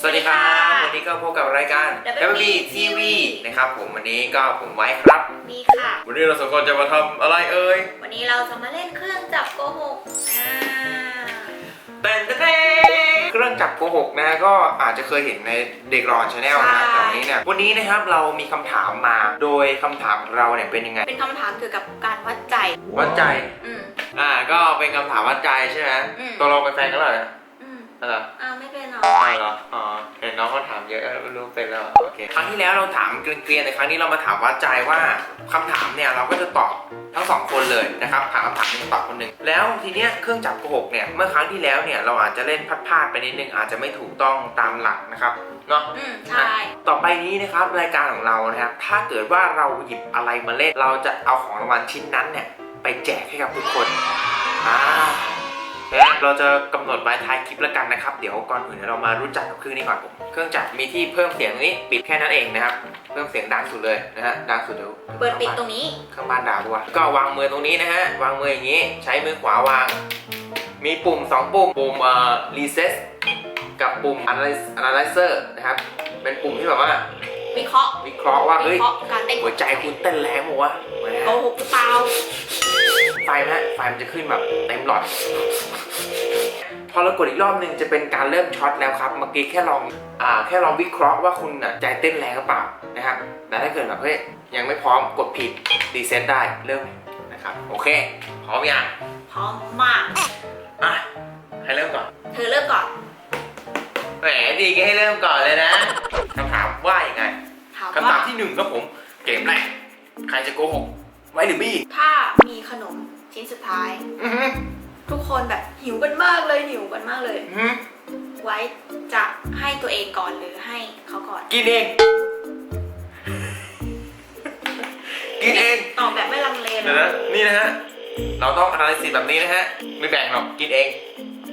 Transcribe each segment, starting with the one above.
สวัสดีครับ วันนี้ก็พบกับรายการ WB WB TV นะครับผมวันนี้ก็ผมไว้ครับมีค่ะ วันนี้เราสองคนจะมาทำอะไรเอ่ย วันนี้เราจะมาเล่นเครื่องจับโกหกอ่าเต้นเต้นเต้นเครื่องจับโกหกนะก็อาจจะเคยเห็นในเด็กรอนชาแนลนะแต่วันนี้เนี่ยวันนี้นะครับเรามีคำถามมา โดยคำถามของเราเนี่ยเป็นยังไง เป็นคำถามเกี่ยวกับการวัดใจ วัดใจ อืมอ่าก็เป็นคำถามวัดใจใช่ไหมอืม ตกลงเป็นแฟนกันแล้วเหรอ อืมเหรออ้าวไม่เป็นหรออ๋อเหรออ๋อเห็นน้องเขาถามเยอะไม่รู้เป็นแล้วเหรอโอเคครั้งที่แล้วเราถามเกลียนๆในครั้งนี้เรามาถามวัดใจว่าคำถามเนี่ยเราก็จะตอบทั้งสองคนเลยนะครับถามคำถามหนึงตอบคนหนึ่งแล้วทีเนี้ยเครื่องจับโกหกเนี่ยเมื่อครั้งที่แล้วเนี่ยเราอาจจะเล่นพลาดๆไปนิดนึงอาจจะไม่ถูกต้องตามหลักนะครับเนาะ อืมใช่ ต่อไปนี้นะครับรายการของเรานะครับถ้าเกิดว่าเราหยิบอะไรมาเล่น เราจะเอาของรางวัลชิ้นนั้นเนี่ยไปแจกให้กับทุกคนอ่าและ เราจะกำหนดไว้ท้ายคลิปแล้วกันนะครับ เดี๋ยวก่อนอื่นเดี๋ยวเรามารู้จักกับเครื่องนี้ก่อนผม เครื่องจักรมีที่เพิ่มเสียงตรงนี้ปิดแค่นั้นเองนะครับ เพิ่มเสียงดังสุดเลยนะฮะ ดังสุดเดี๋ยวเปิดปิดตรงนี้เครื่องบ้านด่าด้วยก็วางมือตรงนี้นะฮะ วางมืออย่างนี้ ใช้มือขวาวาง มีปุ่มสองปุ่ม ปุ่มเอ่อ reset กับปุ่ม analyze analyzer นะครับ เป็นปุ่มที่แบบว่าวิเคราะห์วิเคราะห์ว่าวิเฮ้ยเคราะห์การเต้นหัวใจคุณเต้นแรงมั้วะโกหกหรือเปล่า ไฟนะฮะไฟมันจะขึ้นแบบเต็มหลอด พอเรากดอีกรอบหนึ่งจะเป็นการเริ่มช็อตแล้วครับ เมื่อกี้แค่ลองอ่าแค่ลองวิเคราะห์ว่าคุณอะใจเต้นแรงหรือเปล่านะครับแต่ถ้าเกิดแบบเฮ้ยยังไม่พร้อมกดผิดรีเซ็ตได้เริ่มนะครับ โอเค พร้อมยังพร้อมมาก อะให้เริ่มก่อน เธอเริ่มก่อน แหมดีก็ให้เริ่มก่อนเลยนะคำถามว่ายังไงถามคำว่าถามที่หนึ่งครับผม เกมแรกใครจะโกหกไว้หรือบี้ ถ้ามีขนม ชิ้นสุดท้าย อือหือทุกคนแบบหิวกันมากเลยหิวกันมากเลย อือหือไว้จะให้ตัวเองก่อนหรือให้เขาก่อน กินเอง กินเอง ตอบแบบไม่ลังเลเดี๋ยวนะนะนี่นะฮะ เราต้องอะไรสิแบบนี้นะฮะ ไม่แบ่งหรอก กินเอง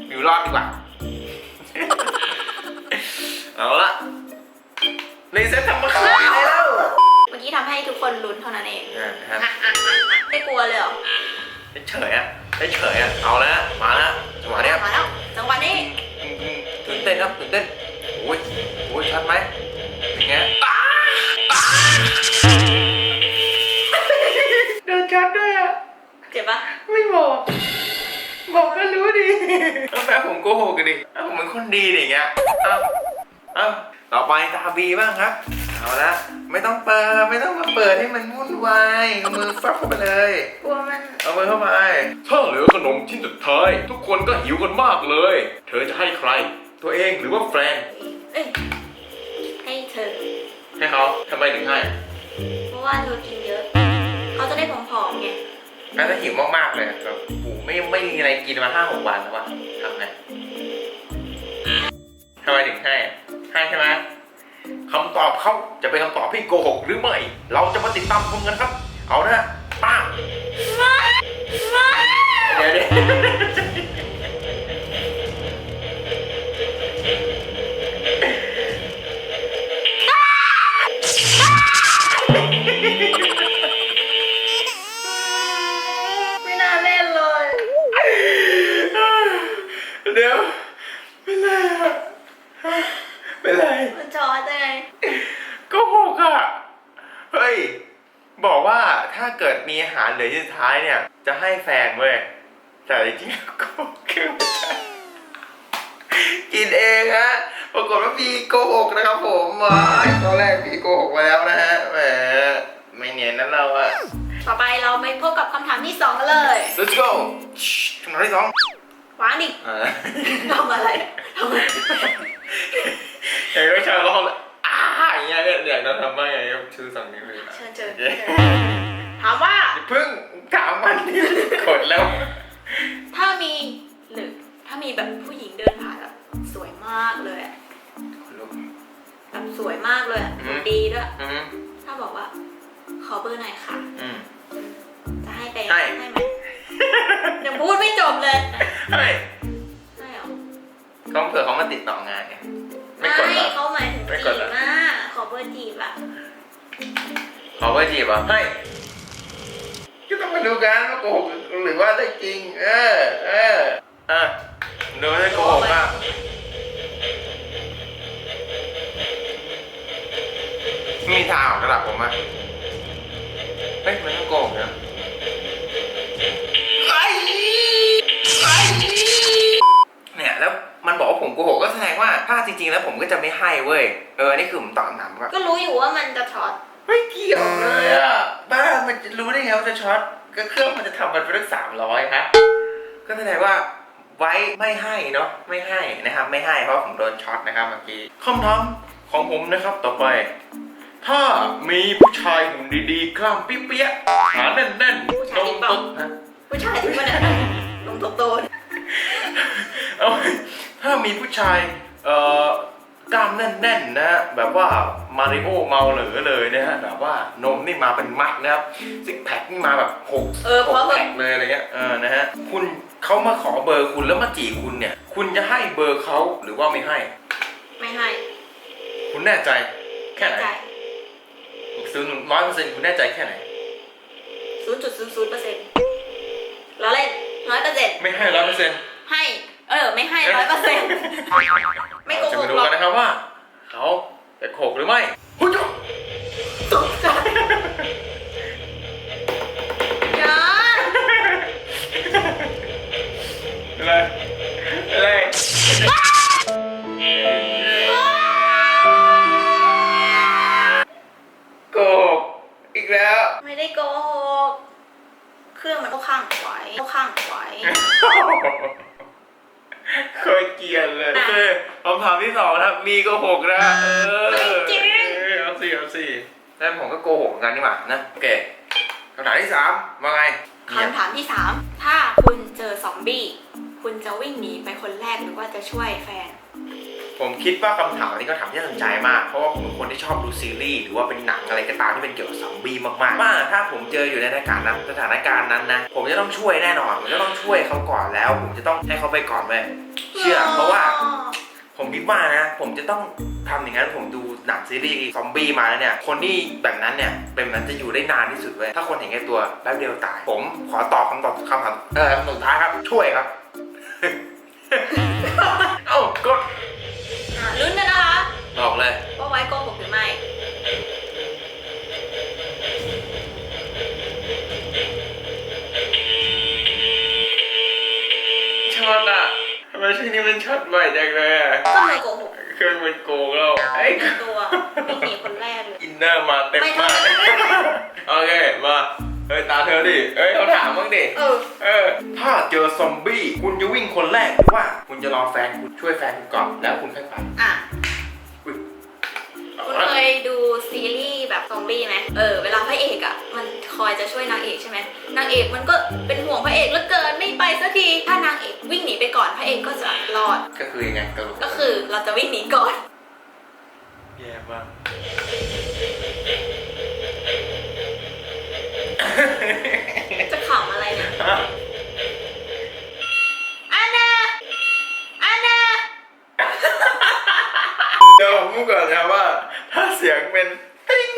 อยู่รอดดีกว่า เอาละรีเซ็ตทำมาขายได้แล้วเมื่อกี้ทำให้ทุกคนลุ้นเท่านั้นเองอ่าครับอะอะอะอะไม่กลัวเลยเหรอ เฉยๆอะเฉยๆอะเอาแล้วมาแล้วจังหวะเนี้ยมาแล้วจังหวะนี้ตื่นเต้นครับตื่นเต้นโอ้ยโอ้ยชัดไหมเป็นไงเดินชัดด้วยอะเจ็บปะไม่บอก บอกก็รู้ดิทำไมผมโกหกกันดิเอ้าผมเป็นคนดีดิอย่างเงี้ยเอ้าเอ้าต่อไปตาบีบ้างครับ เอาละไม่ต้องเปิดไม่ต้องมาเปิดให้มันวุ่นวายเอามือฟับเข้าไปเลย กลัวมันเอามือเข้าไปถ้าเหลือขนมชิ้นสุดท้าย ทุกคนก็หิวกันมากเลย เธอจะให้ใคร ตัวเองหรือว่าแฟนเอ้ยให้เธอ ให้เขาทำไมถึงให้เพราะว่าเธอกินเยอะ เขาจะได้ผอมๆไงน่าจะหิวมากๆเลยแบบโอ้โหไม่ไม่มีอะไรกินมาห้าหกวันแล้ววะทำไงทำไมถึงให้ให้ใช่ไหม คำตอบเขาจะเป็นคำตอบที่โกหกหรือไม่ เราจะมาติดตามชมกันครับ เอานะป้าเดี๋ยวเดี๋ยว ว่าถ้าเกิดมีอาหารเหลือสุดท้ายเนี่ย จะให้แฟนเว้ยแต่จริงๆก็คือไม่ใช่กินเองฮะปรากฏว่าพี่โกหกนะครับผมว้ายตอนแรกพี่โกหกไปแล้วนะฮะแหมไม่เนียนนั้นเราอะต่อไปเราไปพบกับคำถามที่สองกันเลย let's go คำถามที่สองวางดิอ่าทำอะไรทำอะไรอย่างน้อยชาวเราเลยอ้าอย่างเงี้ย เนี่ยเนี่ยเราทำบ้างไงครับชื่อสองนิ้วเลยเชิญเชิญเชิญถามว่าอย่าเพิ่งถามมันนี่กดแล้ว ถ้ามีหรือถ้ามีแบบผู้หญิงเดินผ่านแบบสวยมากเลยอะแบบสวยมากเลยอะอืมดีด้วยอืมถ้าบอกว่า ขอเบอร์หน่อยค่ะอืมจะให้ไปให้ให้ไหมยังพูดไม่จบเลยเฮ้ยให้เหรอเขาเผื่อเขามาติดต่องานไงไม่กดเหรอเขาหมายถึงไม่จีกดบเหรอมา ขอเบอร์จีบอะขอเบอร์จีบอะให้ก็ต้องมาดูกันว่าโกหกหรือว่าได้จริง เออ เอออะดูได้โกหกอะมีทางออกระดับผมอะเฮ้ยมันต้องโกหกนะ ริงๆแล้วผมก็จะไม่ให้เว้ย เออ นี่คือผมตอบคำถามก่อนก็รู้อยู่ว่ามันจะช็อตไม่เกี่ยวเลยอะบ้า มันจะรู้ได้ไงว่าจะช็อต ก็เครื่องมันจะทำมันไปตั้งสามร้อยฮะ ก็แสดงว่าไว้ไม่ให้เนาะ ไม่ให้นะครับ ไม่ให้เพราะผมโดนช็อตนะครับเมื่อกี้คำถามของผมนะครับต่อไป ถ้ามีผู้ชายหุ่นดีๆกล้ามเปี้ยๆขาแน่นๆผู้ชายหรือเปล่าตรงๆฮะผู้ชายที่มันลงโตๆเอาถ้ามีผู้ชาย เอ่อกล้ามแน่นๆนะฮะแบบว่ามาริโอเมาเหลือเลยนะฮะแบบว่านมนี่มาเป็นมัดนะครับซิกแพคนี่มาแบบหกเออหเพกราะแบบแพคเลยอะไรเงี้ยเออนะฮะคุณเขามาขอเบอร์คุณแล้วมาจีบคุณเนี่ย คุณจะให้เบอร์เขาหรือว่าไม่ให้ ไม่ให้คุณแน่ใจแค่ไหนใจซื้อหนึ่งร้อยเปอร์เซ็นต์คุณแน่ใจแค่ไหน ศูนย์จุดศูนย์ศูนย์เปอร์เซ็นต์ล้อเล่นร้อยเปอร์เซ็นต์ไม่ให้ร้อยเปอร์เซ็นต์ ให้ เออ ไม่ให้ร้อยเปอร์เซ็นต์ ไม่โกจะหไปกดูหรอกกันนะครับว่า เขาจะโขกหรือไม่หุ้ยจุ๊บตกใจอย่าอะไรอะไรโกหกอีกแล้ว ไม่ได้โกหกเครื่องมันก็ข้างไว้ก็ข้างไว้ เคยเกลียนเลยคือคำถามที่สองนะครับมีโกหกนะเออไม่จริง เออเอาสิเอาสิแล้วผมก็โกหกเหมือนกันนี่หว่านะโอเคคำถามที่สามว่าไงคำถามที่สามถ้าคุณเจอซอมบี้ คุณจะวิ่งหนีไปคนแรกหรือว่าจะช่วยแฟน ผมคิดว่าคำถามนี้ก็ถามที่น่าสนใจมาก เพราะว่าผมเป็นคนที่ชอบดูซีรีส์หรือว่าเป็นหนังอะไรก็ตามที่เป็นเกี่ยวกับซอมบี้มากๆว่าถ้าผมเจออยู่ในสถานการณ์นั้นสถานการณ์นั้นนะ ผมจะต้องช่วยแน่นอน ผมจะต้องช่วยเขาก่อนแล้ว ผมจะต้องให้เขาไปก่อนเลยเชื่อ เพราะว่า ผมคิดว่านะ ผมจะต้องทำอย่างนั้นผมดูหนังซีรีส์ซอมบี้มาแล้วเนี่ย คนที่แบบนั้นเนี่ยเป็นแบบนั้นจะอยู่ได้นานที่สุดเว้ยถ้าคนเห็นแก่ตัวแป๊บเดียวตาย ผมขอตอบคำตอบคำถามเออคำตอบสุดท้ายครับช่วยครับ เอ้ากด อะลุ้นกันนะคะ บอกเลย ว่าไว้โกหกหรือไม่ ช็อตอะทำไมช่วงนี้มันช็อตบ่อยจังเลยอะก็ไม่โกหกเครื่องมันโกงแล้วไอ้ยตัววิ่งหนีคนแรกเลย อินเนอร์มาเต็มไม่ต้อมางกโอเค มา เฮ้ย ตาเธอดิ เอ้ยเขาถามบ้างดิ เออ เออ ถ้าเจอซอมบี้ คุณจะวิ่งคนแรกหรือว่าคุณ จะรอแฟนคุณช่วยแฟนคุณก่อนแล้วคุณค่อยไปอะอุ๊ยเอาคุณละ เคยดูซีรีส์แบบซอมบี้ไหมเออ เวลาพระเอกอะ มันคอยจะช่วยนางเอกใช่ไหมนางเอกมันก็เป็นห่วงพระเอกเหลือเกินไม่ไปสักที ถ้านางเอกวิ่งหนีไปก่อนพระเอกก็จะรอด ก็คือยังไงตลกก็คือเราจะวิ่งหนีก่อน แย่มาก จะขำอะไรเนี่ยอันนาอันนา เดี๋ยวผมพูด ก่อนนะครับว่า ถ้าเสียงเป็นติ๊ง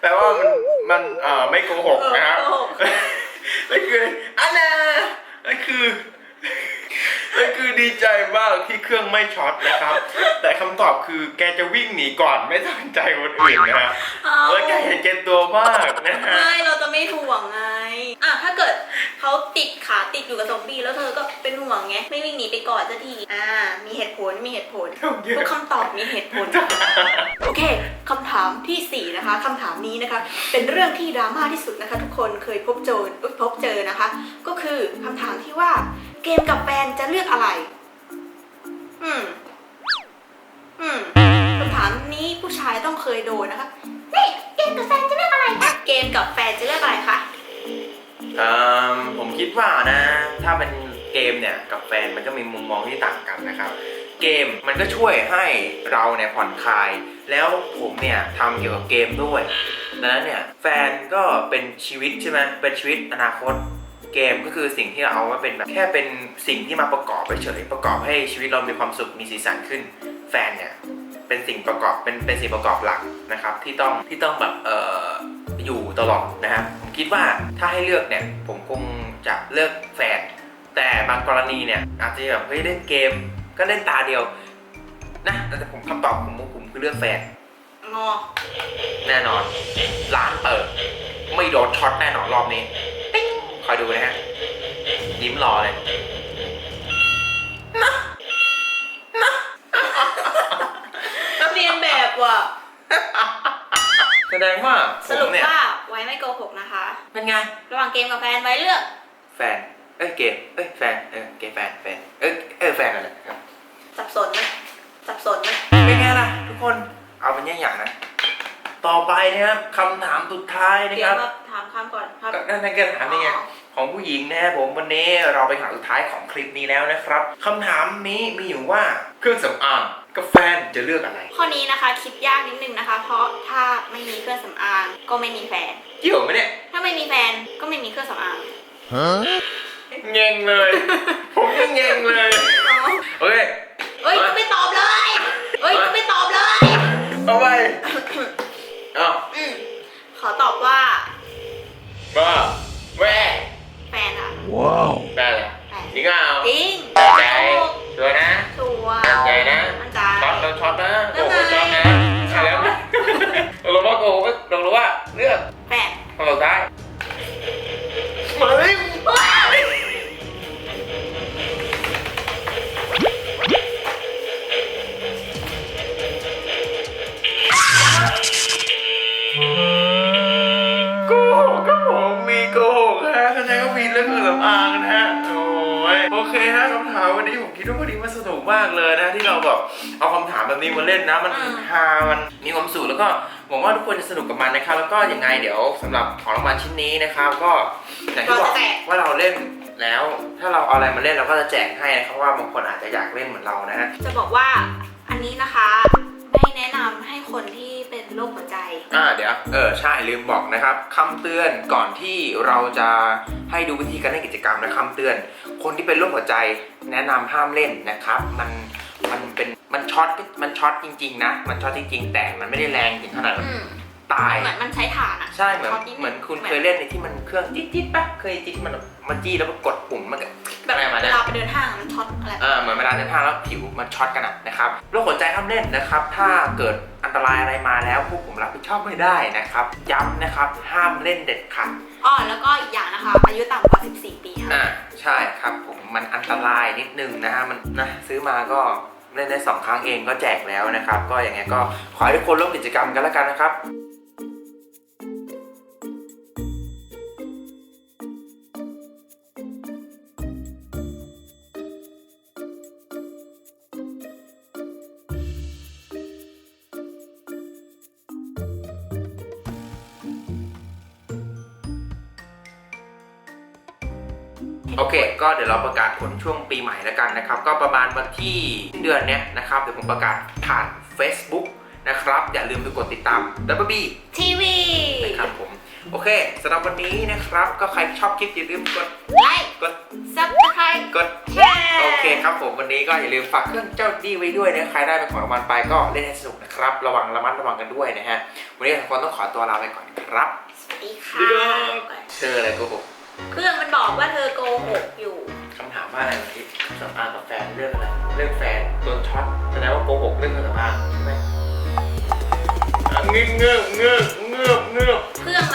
แปลว่ามันมันเอ่อไม่โกหกนะครับเออโกหกนั่นคืออันน่ะนั่นคือนั่นคือดีใจมากที่เครื่องไม่ช็อตนะครับ แต่คำตอบคือแกจะวิ่งหนีก่อนไม่สนใจคนอื่นนะฮะเอาแล้วแกเห็นแกตัวมากนะฮะไม่เราจะไม่ห่วงไงอะถ้าเกิด เขาติดขาติดอยู่กับซอมบี้แล้วเธอก็เป็นห่วงไงไม่วิ่งหนีไปก่อนสักทีอ่า มีเหตุผลมีเหตุผลทุกคำตอบมีเหตุผลโอเคคำถามทีสี่ 4 นะคะคำถามนี้นะคะ เป็นเรื่องที่ดราม่าที่สุดนะคะ ทุกคนเคยพบเจอเอ้ยพบเจอนะคะ ก็คือคำถามที่ว่า เกมกับแฟนจะเลือกอะไร อืมอืมคำถามนี้ผู้ชายต้องเคยโดนนะคะนี่เกมกับแฟนจะเลือกอะไรคะเกมกับแฟนจะเลือกอะไรคะ เอิ่มผมคิดว่านะ ถ้าเป็นเกมเนี่ยกับแฟนมันก็มีมุมมองที่ต่างกันนะครับ เกมมันก็ช่วยให้เราเนี่ยผ่อนคลาย แล้วผมเนี่ยทำเกี่ยวกับเกมด้วยดังนั้นเนี่ยแฟนก็เป็นชีวิตใช่ไหมเป็นชีวิตอนาคตเกมก็คือสิ่งที่เราเอามาเป็นแบบแค่เป็นสิ่งที่มาประกอบเฉยประกอบให้ชีวิตเรามีความสุขมีสีสันขึ้น แฟนเนี่ยเป็นสิ่งประกอบเป็นเป็นสิ่งประกอบหลักนะครับ ที่ต้องที่ต้องแบบเอ่อ อยู่ตลอดนะครับผมคิดว่าถ้าให้เลือกเนี่ยผมคงจะเลือกแฟนแต่บางกรณีเนี่ยอาจจะแบบเฮ้ยเล่นเกมก็เล่นตาเดียวนะแต่ผมคำตอบผมผมคือเลือกแฟนงอแน่นอน ร้านเปิดไม่โดนช็อตแน่นอนรอบนี้ติ๊งคอยดูนะฮะยิ้มรอเลย เรียนแบบว่ะ แสดงว่าผสรุมปเนี่ยว่าไว้ไม่โกหกนะคะ เป็นไง ระหว่างเกมกับแฟนไว้เลือก แฟน เอ้ยเกมเอ้ยแฟน เออเกมแฟน แฟน เอ้ยเออแฟนอะไรครับสับสนไหมสับสนไหมเป็นไงล่ะทุกคน เอาเป็นอย่างๆนะ ต่อไปนะครับคำถามสุดท้ายนะเดี๋คยวรับมาถามคำก่อนครับ ก็นั่นก็ถามนี่ไง ของผู้หญิงนะครับผมวันนี้เราไปหาสุดท้ายของคลิปนี้แล้วนะครับคำถามนี้มีอยู่ว่าเครื่องสำอาง กับแฟนจะเลือกอะไร ข้อนี้นะคะคิดยากนิดนึงนะคะ เพราะถ้าไม่มีเครื่องสำอางก็ไม่มีแฟน เกี่ยวไหมเนี่ยถ้าไม่มีแฟนก็ไม่มีเครื่องสำอางเงงเลย ผมยังเงงเลย โอเค ลือกแฟนของเราได้มาเลยโกหกครับผมมีโกหกฮะคะแนนก็มีเรื่องเครื่องสำอางนะฮะโอ้ยโอเคฮะคำถามวันนี้ผมคิดว่าวันนี้มันสนุกมากเลยนะที่เราแบบเอาคำถามแบบนี้มาเล่นนะมันฮามันมีความสุขแล้วก็ หวังว่าทุกคนจะสนุกกับมันนะครับ แล้วก็ยังไงเดี๋ยวสำหรับของรางวัลชิ้นนี้นะครับ ก็อย่างที่บอกว่าเราเล่นแล้ว ถ้าเราเอาอะไรมาเล่นเราก็จะแจกให้นะครับว่าบางคนอาจจะอยากเล่นเหมือนเรานะฮะจะบอกว่าอันนี้นะคะไม่แนะนำให้คนที่เป็นโรคหัวใจ อ่าเดี๋ยว เออใช่ลืมบอกนะครับคำเตือนก่อนที่เราจะให้ดูวิธีการเล่นกิจกรรมนะคำเตือน คนที่เป็นโรคหัวใจ แนะนำห้ามเล่นนะครับ มันมันเป็น มันช็อตมันช็อตจริง ๆ นะ มันช็อตจริงๆ แต่มันไม่ได้แรงถึงขนาดอืมตาย เหมือนมันใช้ถ่านอะใช่เหมือนช็ตดงเหมือนคุณเคยเล่นในที่มันเครื่องจิ๊ดจิ๊ดๆปะเคยจิ๊ดที่มันมันจี้แล้วมันกดปุ่มมันก็แบบอะไรมาเวเนี่ยลาไปเดินห้างอะมันช็อตอะไร เออเหมือนเวลาเดินทางแล้วผิวมันช็อตกันอะนะครับโรคหัวใจห้ามเล่นนะครับ ถ้าเกิดอันตรายอะไรมาแล้วพวกผมรับผิดชอบไม่ได้นะครับ ย้ำนะครับห้ามเล่นเด็ดขาด อ๋อ แล้วก็อีกอย่างนะคะ อายุต่ำกว่า 14 ปีค่ะ อ่าใช่ครับผมมันอันตรายนิดนึงนะฮะมันนะซื้อมาก็ เล่นได้สองครั้งเองก็แจกแล้วนะครับ ก็อย่างไงก็ขอให้ทุกคนร่วมกิจกรรมกันแล้วกันนะครับ โอเค ก็เดี๋ยวเราประกาศผลช่วงปีใหม่แล้วกันนะครับ ก็ประมาณวันที่เดือนเนี้ยนะครับ เดี๋ยวผมประกาศผ่าน Facebook นะครับ อย่าลืมไปกดติดตาม w b ทีวีนะครับผม โอเคสำหรับวันนี้นะครับ ก็ใครชอบคลิปอย่าลืมกดไลค์กดซับสไครต์กดแชร์โอเคครับผมวันนี้ก็อย่าลืมฝากเครื่องเจ้าดีไว้ด้วยนะใครได้เป็นของรางวัลไปก็เล่นให้สนุกนะครับ ระวังระมัดระวังกันด้วยนะฮะวันนี้ทุกคนต้องขอตัวลาไปก่อนครับสวัสดีค่ะเธออะไรโกหก เครื่องมันบอกว่าเธอโกหกอยู่ คำถามว่าอะไรวันนี้สำอางกับแฟนเรื่องอะไร เรื่องแฟนโดนช็อตแสดงว่าโกหกเรื่องเครื่องสำอางใช่ไหมอะเงื้อเงื้อเงื้อเงื้อเครื่อง